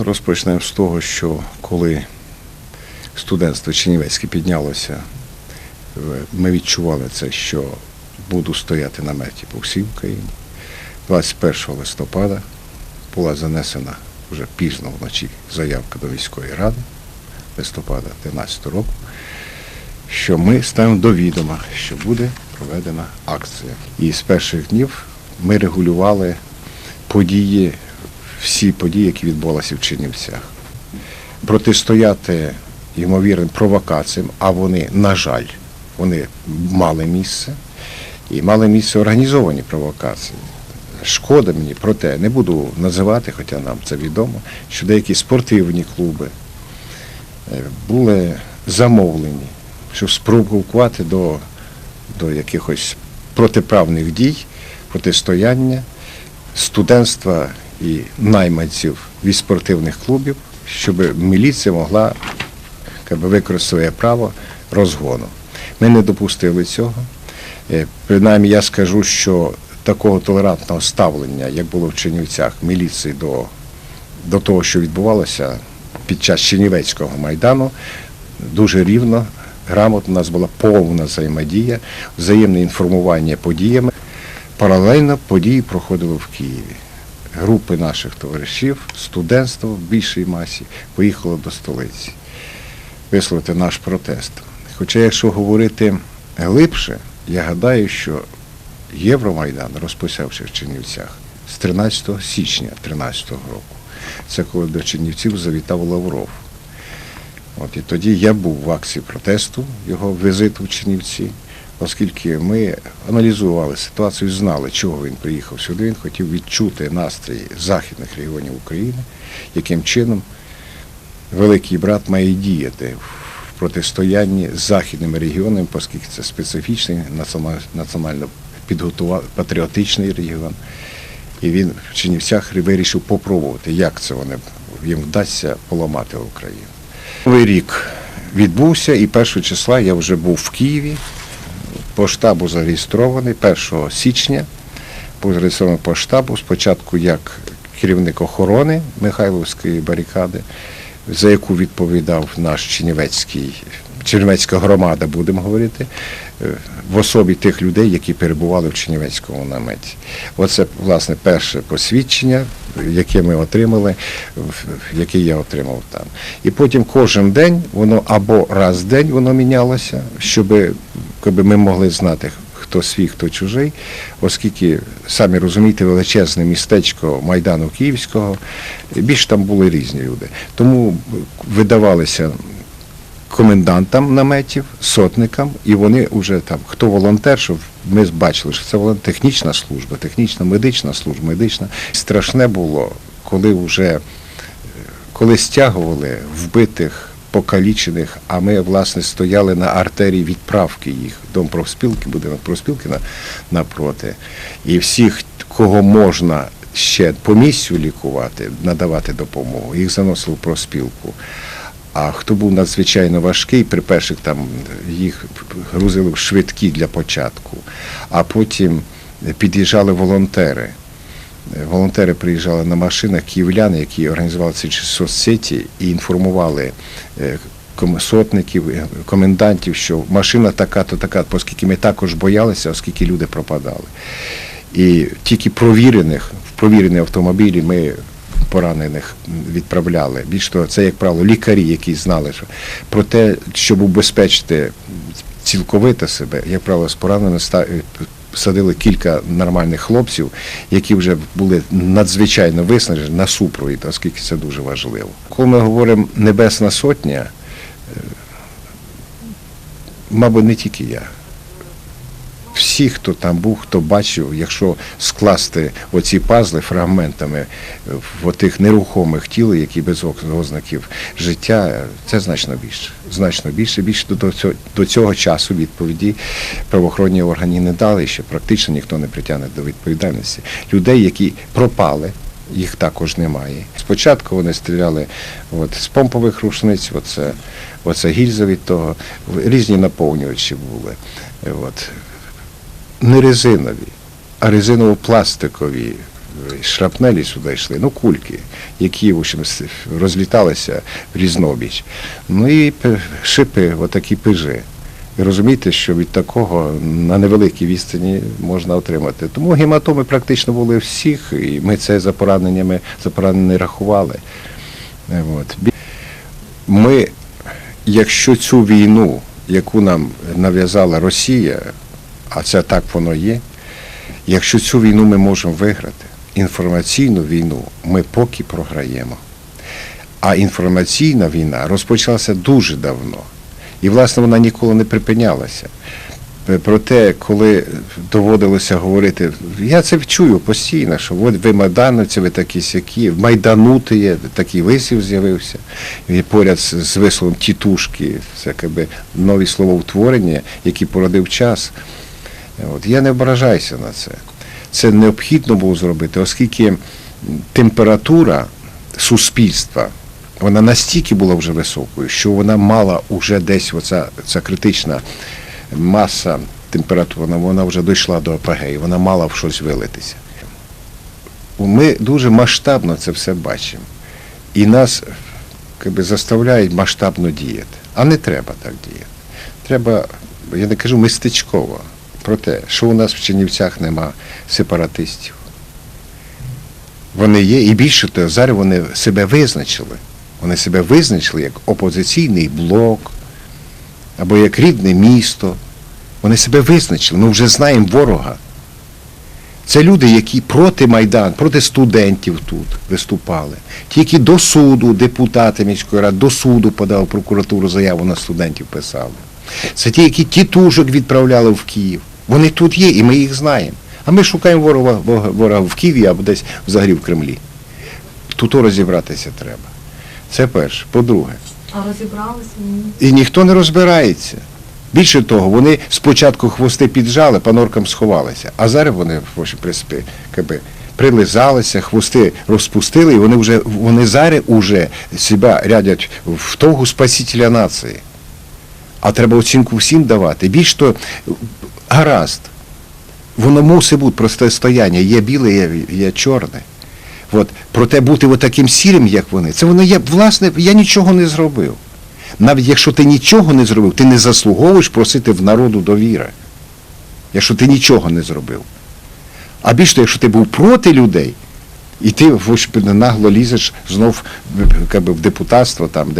Розпочнемо з того, що коли студентство Чернівецьке піднялося, ми відчували це, що буду стояти на меті по всій Україні. 21 листопада була занесена вже пізно вночі заявка до міської ради листопада 2013 року, що ми ставимо до відома, що буде проведена акція. І з перших днів ми регулювали події, всі події, які відбулися в Чернівцях. Протистояти ймовірним провокаціям, а вони, на жаль, вони мали місце, і мали місце організовані провокації. Шкода мені, проте не буду називати, хоча нам це відомо, що деякі спортивні клуби е, були замовлені, щоб спровокувати до, до якихось протиправних дій, протистояння студентства і найманців від спортивних клубів, щоб міліція могла використати своє право розгону. Ми не допустили цього. Е, Принаймні я скажу, що такого толерантного ставлення, як було в Чернівцях, міліції до, до того, що відбувалося під час Чернівецького майдану, дуже рівно, грамотно, у нас була повна взаємодія, взаємне інформування подіями. Паралельно події проходили в Києві. Групи наших товаришів, студентство в більшій масі поїхало до столиці висловити наш протест. Хоча, якщо говорити глибше, я гадаю, що Євромайдан розпочався в Чернівцях з 13 січня 2013 року. Це коли до Чернівців завітав Лавров. От, і тоді я був в акції протесту, його візиту в Чернівці, оскільки ми аналізували ситуацію, знали, чого він приїхав сюди. Він хотів відчути настрої західних регіонів України, яким чином великий брат має діяти в протистоянні з західними регіонами, оскільки це специфічний національно- патріотичний регіон. І він в Чернівцях вирішив попробувати, як це вони їм вдасться поламати Україну. Новий рік відбувся, і 1 числа я вже був в Києві. По штабу зареєстрований 1 січня. Був зареєстрований по штабу спочатку як керівник охорони Михайловської барикади, за яку відповідав наш Чернівецький, Чернівецька громада, будемо говорити, е, в особі тих людей, які перебували в Чернівецькому наметі. Оце, власне, перше посвідчення, яке ми отримали, яке я отримав там. І потім кожен день воно або раз в день воно мінялося, щоб ми могли знати, хто свій, хто чужий, оскільки, самі розумієте, величезне містечко Майдану Київського, більш там були різні люди. Тому видавалися комендантам наметів, сотникам, і вони вже там, хто волонтер, щоб ми бачили, що це волон- технічна служба, технічна медична служба, медична. Страшне було, коли вже коли стягували вбитих, покалічених, а ми, власне, стояли на артерії відправки їх, дом профспілки, будинок профспілки на, напроти. І всіх, кого можна ще по місцю лікувати, надавати допомогу, їх заносили в профспілку. А хто був надзвичайно важкий, при перших там їх грузили в швидкі для початку, а потім під'їжджали волонтери. Волонтери приїжджали на машинах, київляни, які організували ці соцсеті і інформували е, сотників, е, комендантів, що машина така-то така, оскільки ми також боялися, оскільки люди пропадали. І тільки провірених, в провірені автомобілі ми поранених відправляли. Більш того, це, як правило, лікарі, які знали, що про те, щоб убезпечити цілковито себе, як правило, з пораненими садили кілька нормальних хлопців, які вже були надзвичайно виснажені на супровід, оскільки це дуже важливо. Коли ми говоримо Небесна Сотня, е, мабуть, не тільки я. Всі, хто там був, хто бачив, якщо скласти оці пазли фрагментами в отих нерухомих тіл, які без ознаків життя, це значно більше. Значно більше. Більше до цього, до цього часу відповіді правоохоронні органи не дали, ще практично ніхто не притягне до відповідальності. Людей, які пропали, їх також немає. Спочатку вони стріляли от, з помпових рушниць, оце, оце гільза від того, різні наповнювачі були. От не резинові, а резиново-пластикові шрапнелі сюди йшли, ну кульки, які в общем, розліталися в різнобіч. Ну і шипи, отакі пижи. Ви розумієте, що від такого на невеликій відстані можна отримати. Тому гематоми практично були всіх, і ми це за пораненнями за поранені рахували. Е, От. Ми, якщо цю війну, яку нам нав'язала Росія, а це так воно є, якщо цю війну ми можемо виграти, інформаційну війну ми поки програємо. А інформаційна війна розпочалася дуже давно. І, власне, вона ніколи не припинялася. Е, Проте, коли доводилося говорити, я це чую постійно, що ви майдановці, ви такі сякі, майданути є, такий вислів з'явився. І поряд з, висловом тітушки, це якби нові словоутворення, які породив час. От, я не ображаюся на це. Це необхідно було зробити, оскільки температура суспільства вона настільки була вже високою, що вона мала вже десь оця ця критична маса температури, вона, вже дійшла до апогею, вона мала в щось вилитися. Ми дуже масштабно це все бачимо. І нас якби, заставляють масштабно діяти. А не треба так діяти. Треба, я не кажу мистечково, про те, що у нас в Чернівцях нема сепаратистів. Вони є, і більше того, зараз вони себе визначили. Вони себе визначили як опозиційний блок або як рідне місто. Вони себе визначили. Ми вже знаємо ворога. Це люди, які проти Майдан, проти студентів тут виступали. Ті, які до суду, депутати міської ради, до суду подав прокуратуру заяву на студентів писали. Це ті, які тітушок відправляли в Київ. Вони тут є, і ми їх знаємо. А ми шукаємо ворога, ворога в Києві або десь взагалі в Кремлі. Тут розібратися треба. Це перше. По-друге, А розібралися? І ніхто не розбирається. Більше того, вони спочатку хвости піджали, по норкам сховалися, а зараз вони в принципі, якби, прилизалися, хвости розпустили, і вони вже вони зараз уже себе рядять в того спасителя нації. А треба оцінку всім давати. Більш то гаразд. Воно мусить бути протистояння. Є біле, є, є чорне. От, проте бути таким сірим, як вони, це воно є, власне, я нічого не зробив. Навіть якщо ти нічого не зробив, ти не заслуговуєш просити в народу довіри. Якщо ти нічого не зробив. А більше, того, якщо ти був проти людей, і ти нагло лізеш знов в депутатство там, де